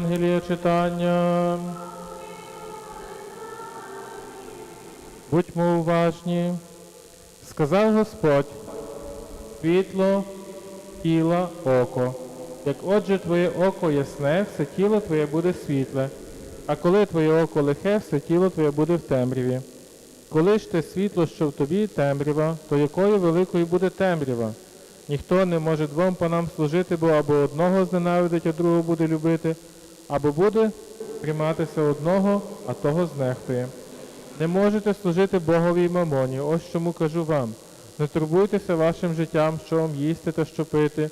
Євангелія читання. Будьмо уважні. Сказав Господь, світло, тіла, око. Як отже твоє око ясне, все тіло твоє буде світле, а коли твоє око лихе, все тіло твоє буде в темряві. Коли ж те світло, що в тобі темрява, то якою великою буде темрява? Ніхто не може двом панам служити, бо або одного зненавидить, а другого буде любити, або буде прийматися одного, а того знехтує. Не можете служити Богові й мамоні, ось чому кажу вам. Не турбуйтеся вашим життям, що вам їсти та що пити,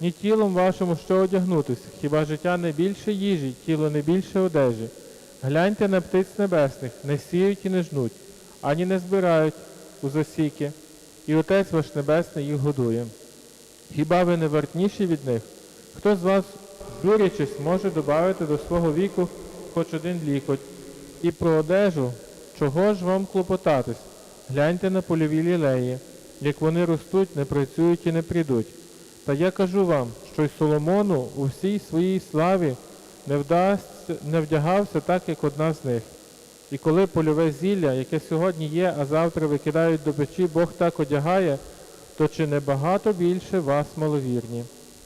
ні тілом вашому, що одягнутись, хіба життя не більше їжі, тіло не більше одежі. Гляньте на птиць небесних, не сіють і не жнуть, ані не збирають у засіки, і Отець ваш Небесний їх годує. Хіба ви не вартніші від них? Хто з вас, журячись, може додати до свого віку хоч один лікоть? І про одежу, чого ж вам клопотатись? Гляньте на польові лілеї, як вони ростуть, не працюють і не прийдуть. Та я кажу вам, що й Соломону у всій своїй славі не, вдасться, не вдягався так, як одна з них. І коли польове зілля, яке сьогодні є, а завтра викидають до печі, Бог так одягає, то чи не багато більше вас маловірні?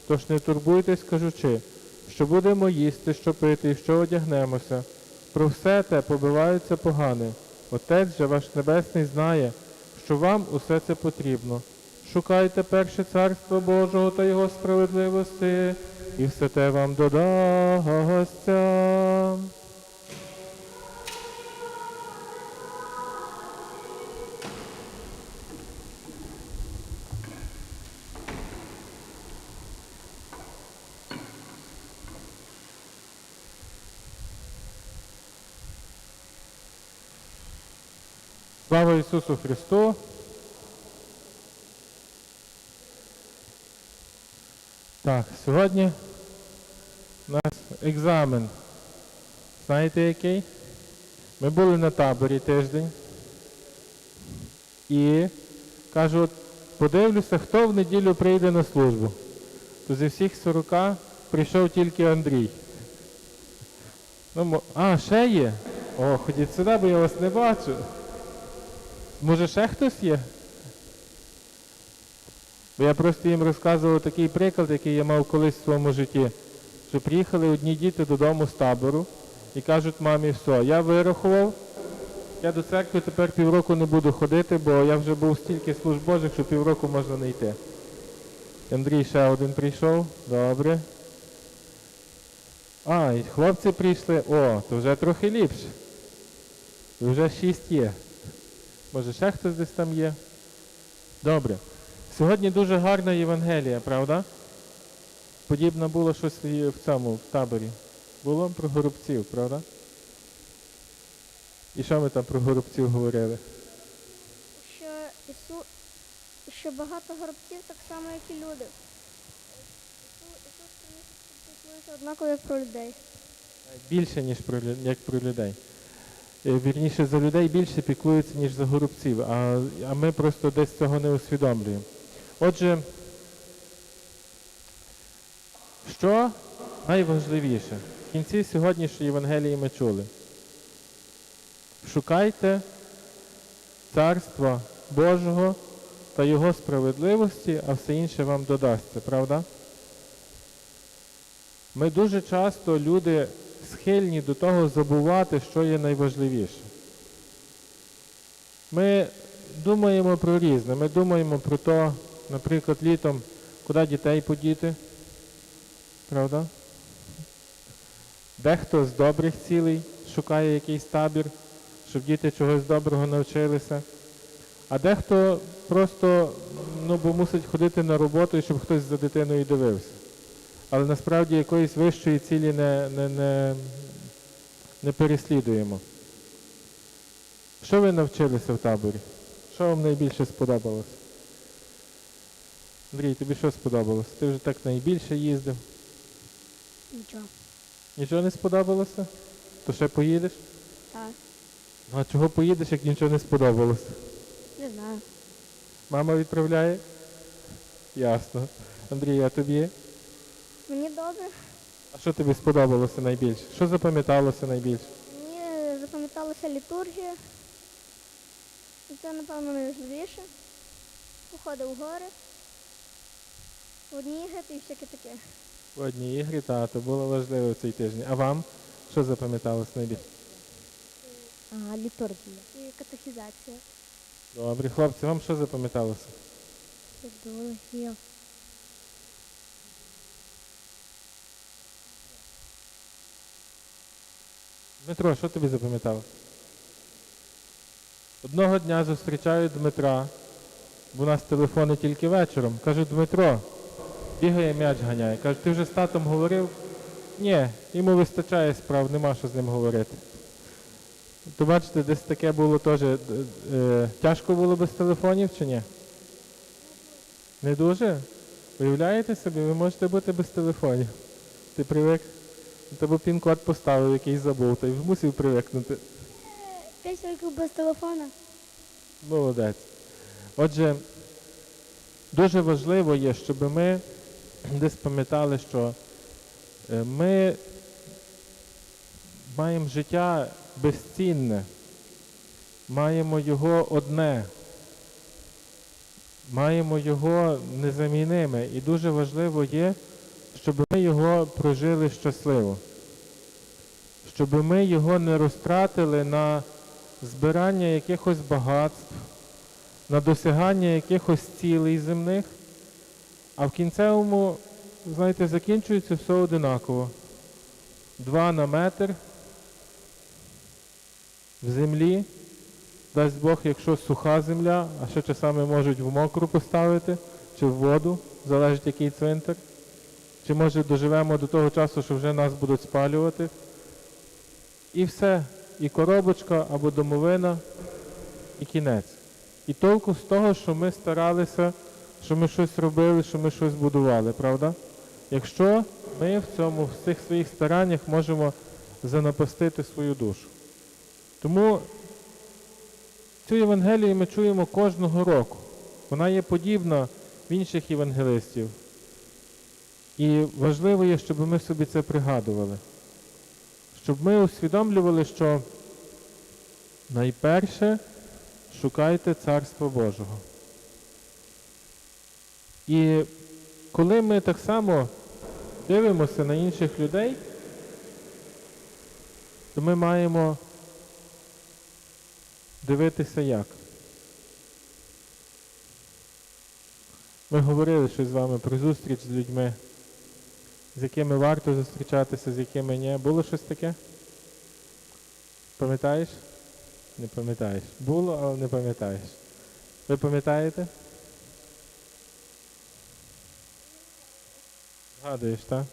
Тож не турбуйтесь, кажучи, що будемо їсти, що пити і що одягнемося. Про все те побиваються погане. Отець же ваш Небесний знає, що вам усе це потрібно. Шукайте перше царство Божого та Його справедливості, і все те вам додасться. Слава Ісусу Христу! Так, сьогодні у нас екзамен. Знаєте який? Ми були на таборі тиждень. І кажу, подивлюся, хто в неділю прийде на службу. То зі всіх 40 прийшов тільки Андрій. Ну, а, ще є? О, ходіть сюди, бо я вас не бачу. Може ще хтось є? Бо я просто їм розказував такий приклад, який я мав колись в своєму житті. Що приїхали одні діти додому з табору і кажуть мамі, все, я вирахував, я до церкви тепер півроку не буду ходити, бо я вже був стільки служб Божих, що півроку можна не йти. Андрій ще один прийшов, добре. А, і хлопці прийшли, о, то вже трохи ліпше. Вже шість є. Може, ще хтось десь там є? Добре. Сьогодні дуже гарна Євангелія, правда? Подібно було щось в цьому в таборі. Було про горобців, правда? І що ми там про горобців говорили? що Ісу, що багато горобців так само, як і люди. Ісус приніс однаково, як про людей. Більше, ніж про, як про людей. Е, Вірніше, за людей більше піклуються, ніж за горобців, а, а ми просто десь цього не усвідомлюємо. Отже, що найважливіше? В кінці сьогоднішньої Євангелії ми чули. Шукайте царства Божого та Його справедливості, а все інше вам додасться, правда? Ми дуже часто люди схильні до того забувати, що є найважливіше. Ми думаємо про різне. Ми думаємо про те, наприклад, літом, куди дітей подіти. Правда? Дехто з добрих цілей шукає якийсь табір, щоб діти чогось доброго навчилися. А дехто просто ну, бо мусить ходити на роботу щоб хтось за дитиною дивився але насправді якоїсь вищої цілі не, не, не, не переслідуємо. Що ви навчилися в таборі? Що вам найбільше сподобалось? Андрій, тобі що сподобалось? Ти вже так найбільше їздив. Нічого. Нічого не сподобалося? То ще поїдеш? Так, Ну а чого поїдеш, як нічого не сподобалося? не знаю. Мама відправляє? Ясно. Андрій, а тобі? Мені добре. А що тобі сподобалося найбільше? Що запам'яталося найбільше? Мені запам'яталася літургія. І це, напевно, найважливіше. Походи в гори, в одні гети і всяке таке. В одній ігрі, та, то було важливо цей тиждень. А вам що запам'яталося найбільше? А, літургія. І катехізація. Добре, хлопці, вам що запам'яталося? Ідеологія. Дмитро, що тобі запам'яталося? Одного дня зустрічаю Дмитра, бо у нас телефони тільки вечором. Кажу, Дмитро, бігає м'яч ганяє. Кажу, ти вже з татом говорив? Ні, йому вистачає справ, нема що з ним говорити. То бачите, десь таке було теж. е, е, тяжко було без телефонів чи ні? Не дуже? Уявляєте собі, ви можете бути без телефонів. Ти привик? Тебе пін-код поставив, який забув, та й мусив привикнути. П'ять років без телефона. Молодець. Отже, дуже важливо є, щоб ми десь пам'ятали, що е, ми маємо життя безцінне, маємо його одне, маємо його незаміниме. І дуже важливо є, щоб ми його прожили щасливо, щоб ми його не розтратили на збирання якихось багатств, на досягання якихось цілей земних, а в кінцевому, знаєте, закінчується все одинаково. Два на метр в землі, дасть Бог, якщо суха земля, а ще часами можуть в мокру поставити, чи в воду, залежить який цвинтар. Чи може доживемо до того часу, що вже нас будуть спалювати. І все, і коробочка або домовина, і кінець. І толку з того, що ми старалися, що ми щось робили, що ми щось будували, правда? Якщо ми в цьому, в цих своїх стараннях можемо занапастити свою душу. Тому цю Євангелію ми чуємо кожного року. Вона є подібна в інших євангелистів. І важливо є, щоб ми собі це пригадували щоб ми усвідомлювали, що найперше шукайте Царство Божого. І коли ми так само дивимося на інших людей, то ми маємо дивитися як. Ми говорили щось з вами про зустріч з людьми з якими варто зустрічатися, з якими ні. Було щось таке? Пам'ятаєш? Не пам'ятаєш. Було, але не пам'ятаєш. Ви пам'ятаєте? Згадуєш, так?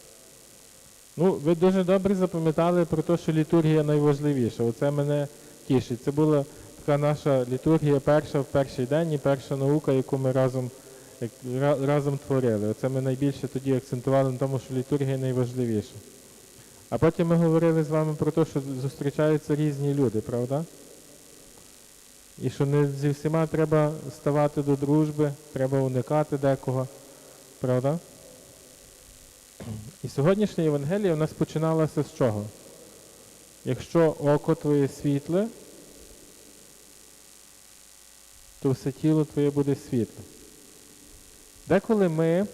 Ну, ви дуже добре запам'ятали про те, що літургія найважливіша. Оце мене тішить. Це була така наша літургія перша в перший день і перша наука, яку ми разом як разом творили. Оце ми найбільше тоді акцентували на тому, що літургія найважливіша. А потім ми говорили з вами про те, що зустрічаються різні люди, правда? І що не зі всіма треба ставати до дружби, треба уникати декого, правда? І сьогоднішня Євангелія у нас починалася з чого? Якщо око твоє світле, то все тіло твоє буде світле. Деколи ми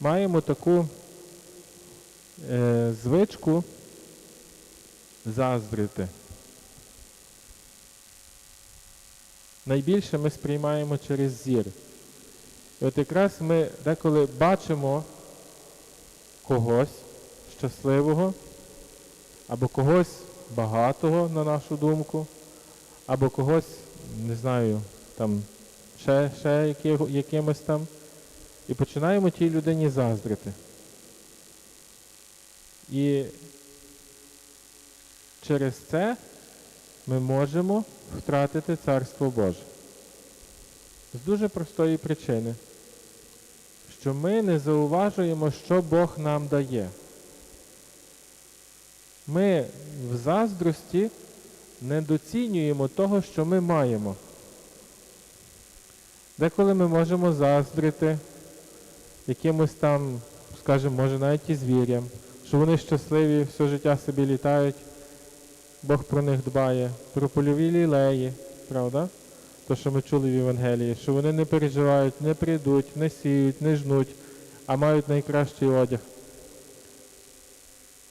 маємо таку е, звичку заздрити. Найбільше ми сприймаємо через зір. І от якраз ми деколи бачимо когось щасливого, або когось багатого, на нашу думку, або когось, не знаю, там ще, ще якимось там, і починаємо тій людині заздрити. І через це ми можемо втратити Царство Боже. З дуже простої причини, що ми не зауважуємо, що Бог нам дає. Ми в заздрості недоцінюємо того, що ми маємо. Деколи ми можемо заздрити якимось там, скажімо, може навіть і звірям, що вони щасливі, все життя собі літають, Бог про них дбає, про польові лілеї, правда? То, що ми чули в Євангелії, що вони не переживають, не прийдуть, не сіють, не жнуть, а мають найкращий одяг.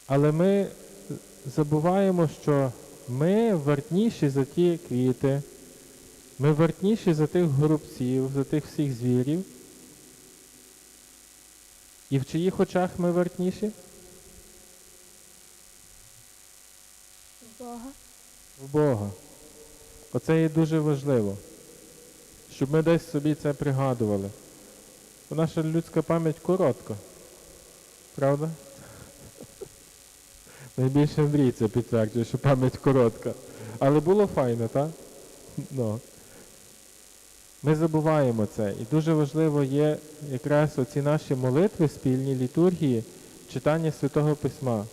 Але ми забуваємо, що ми вартніші за ті квіти, ми вартніші за тих горобців, за тих всіх звірів. І в чиїх очах ми вартніші? В Бога. В Бога. Оце є дуже важливо, щоб ми десь собі це пригадували. Бо наша людська пам'ять коротка. Правда? Найбільше Андрій це підтверджує, що пам'ять коротка. Але було файно, так? Ну. Ми забуваємо це. І дуже важливо є якраз оці наші молитви, спільні літургії, читання Святого Письма,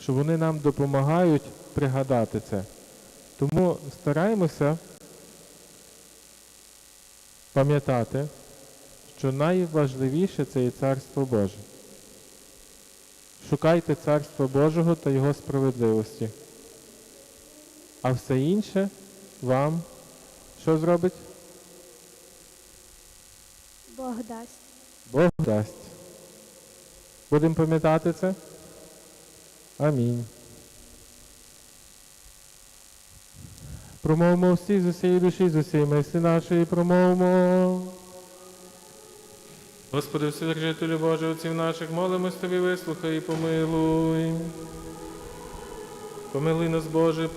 що вони нам допомагають пригадати це. Тому стараємося пам'ятати, що найважливіше це є Царство Боже. Шукайте Царства Божого та Його справедливості. А все інше вам що зробить? Бог дасть. Бог дасть. Будемо пам'ятати це? Амінь. Промовимо всі з усієї душі, з усієї мислі нашої промовимо. Господи, Вседержителю Боже, отців наших, молимось Тобі, вислухай і помилуй. Помилуй нас, Боже,